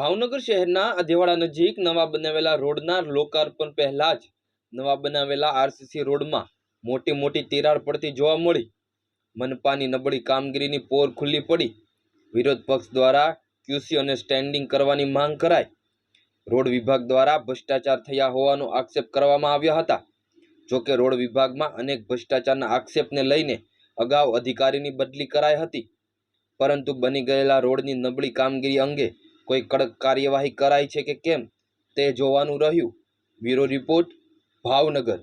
ભાવનગર શહેરના અધેવાડા નજીક નવા બનાવેલા રોડના લોકાર્પણ પહેલા જ નવા બનાવેલા આરસીસી રોડમાં મોટી મોટી તિરાડ પડતી જોવા મળી. મનપાની નબળી કામગીરીની પોર ખુલ્લી પડી. વિરોધ પક્ષ દ્વારા ક્યુસી અને સ્ટેન્ડિંગ કરવાની માંગ કરાઈ. રોડ વિભાગ દ્વારા ભ્રષ્ટાચાર થયા હોવાનો આક્ષેપ કરવામાં આવ્યા હતા. જોકે રોડ વિભાગમાં અનેક ભ્રષ્ટાચારના આક્ષેપને લઈને અગાઉ અધિકારીની બદલી કરાઈ હતી. પરંતુ બની ગયેલા રોડની નબળી કામગીરી અંગે કોઈ કડક કાર્યવાહી કરાઈ છે કે કેમ તે જોવાનું રહ્યું. Bureau report Bhavnagar.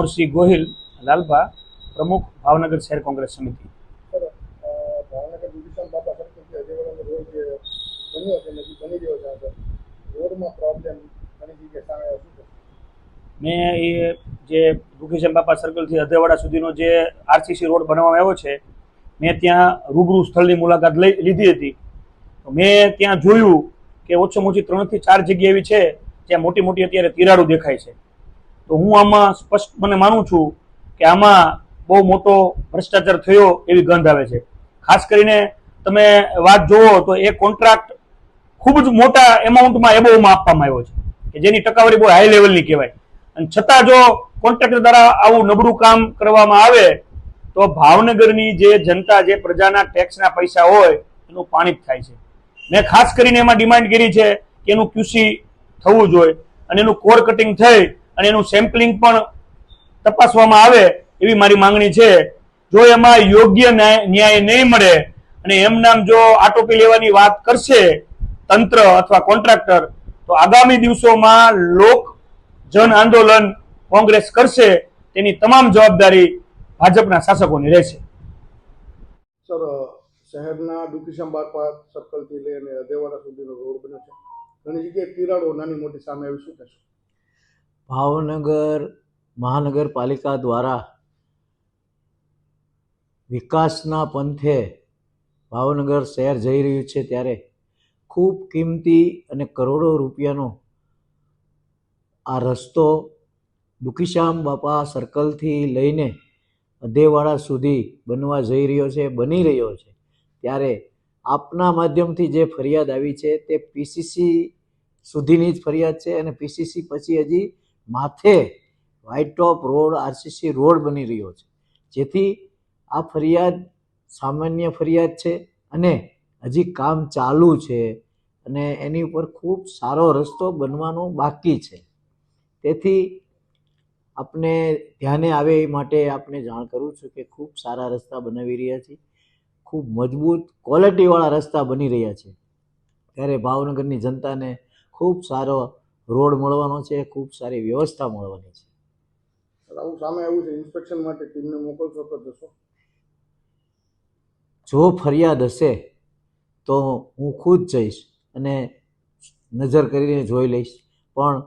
Manoharsinh Gohil Lalbha પ્રમુખ ભાવનગર શહેર કોંગ્રેસ સમિતિ. મેં એ જે દુખીશ્યામ બાપા સર્કલથી અધેવાડા સુધીનો જે આરસીસી રોડ બનાવવામાં આવ્યો છે, મેં ત્યાં રૂબરૂ સ્થળની મુલાકાત લઈ લીધી હતી. મેં ત્યાં જોયું કે ઓછામાં ઓછી ત્રણથી ચાર જગ્યા એવી છે, જ્યાં મોટી મોટી અત્યારે તિરાડો દેખાય છે. તો હું આમાં સ્પષ્ટ મને માનું છું કે આમાં બહુ મોટો ભ્રષ્ટાચાર થયો એવી ગંધ આવે છે. ખાસ કરીને તમે વાત જુઓ તો એ કોન્ટ્રાક્ટ ખૂબ જ મોટા એમાઉન્ટમાં એબોમાં આપવામાં આવ્યો છે, કે જેની ટકાવારી બહુ હાઈ લેવલની કહેવાય. અને છતાં જો કોન્ટ્રાક્ટર દ્વારા આવું નબળું કામ કરવામાં આવે, તો ભાવનગરની જે જનતા, જે પ્રજાના ટેક્સના પૈસા હોય, એનું પાણી જ થાય છે. મેં ખાસ કરીને એમાં ડિમાન્ડ કરી છે કે એનું ક્યુસી થવું જોઈએ અને એનું કોર કટિંગ થઈ અને એનું સેમ્પલિંગ પણ તપાસવામાં આવે એવી મારી માંગણી છે. જો એમાં યોગ્ય ન્યાય નહીં મળે અને એમ નામ જો આટોપી લેવાની વાત કરશે તંત્ર અથવા કોન્ટ્રાક્ટર, તો આગામી દિવસોમાં લોક જન આંદોલન કોંગ્રેસ કરશે. તેની તમામ જવાબદારી ભાજપના શાસકોની રહેશે. સર શહેરના ડુકીશામ બાપા સર્કલથી લઈને અધેવાડા સુધીનો રોડ બન્યો છે. ઘણી જગ્યાએ તિરાડો નાની મોટી સામે આવી શું કહેશો? ભાવનગર મહાનગરપાલિકા દ્વારા વિકાસના પંથે ભાવનગર શહેર જઈ રહ્યું છે ત્યારે ખૂબ કિંમતી અને કરોડો રૂપિયાનો આ રસ્તો દુખીશ્યામ બાપા સર્કલથી લઈને અધેવાડા સુધી બનવા જઈ રહ્યો છે, બની રહ્યો છે. ત્યારે આપના માધ્યમથી જે ફરિયાદ આવી છે તે પીસીસી સુધીની જ ફરિયાદ છે અને પીસીસી પછી હજી માથે white top road RCC road બની રહ્યો છે. જેથી આ ફરિયાદ સામાન્ય ફરિયાદ છે અને હજી કામ ચાલુ છે અને એની ઉપર ખૂબ સારો રસ્તો બનવાનો બાકી છે. તેથી આપને ધ્યાને આવે એ માટે આપને જાણ કરું છું કે ખૂબ સારા રસ્તા બનાવી રહ્યા છીએ. ખૂબ મજબૂત ક્વોલિટીવાળા રસ્તા બની રહ્યા છે. ત્યારે ભાવનગરની જનતાને ખૂબ સારો રોડ મળવાનો છે ખૂબ સારી વ્યવસ્થા મળવાની છે. આવું સામે આવ્યું છે ઇન્સ્પેક્શન માટે ટીમને મોકલશો તો જશો. જો ફરિયાદ હશે તો હું ખુદ જઈશ અને નજર કરીને જોઈ લઈશ. પણ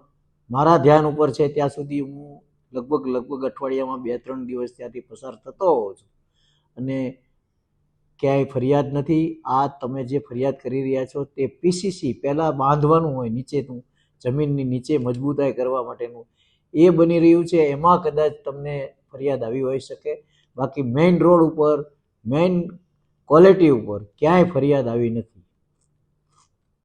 મારા ધ્યાન ઉપર છે ત્યાં સુધી હું લગભગ લગભગ અઠવાડિયામાં બે ત્રણ દિવસ ત્યાંથી પસાર થતો હોઉં છું. અને ક્યાંય ફરિયાદ નથી. આ તમે જે ફરિયાદ કરી રહ્યા છો તે પીસીસી પહેલાં બાંધવાનું હોય નીચેનું જમીનની નીચે મજબૂતાઈ કરવા માટેનું એ બની રહ્યું છે. એમાં કદાચ તમને ફરિયાદ આવી હોઈ શકે. બાકી મેઇન રોડ ઉપર મેઇન ક્વોલિટી ઉપર ક્યાંય ફરિયાદ આવી નથી.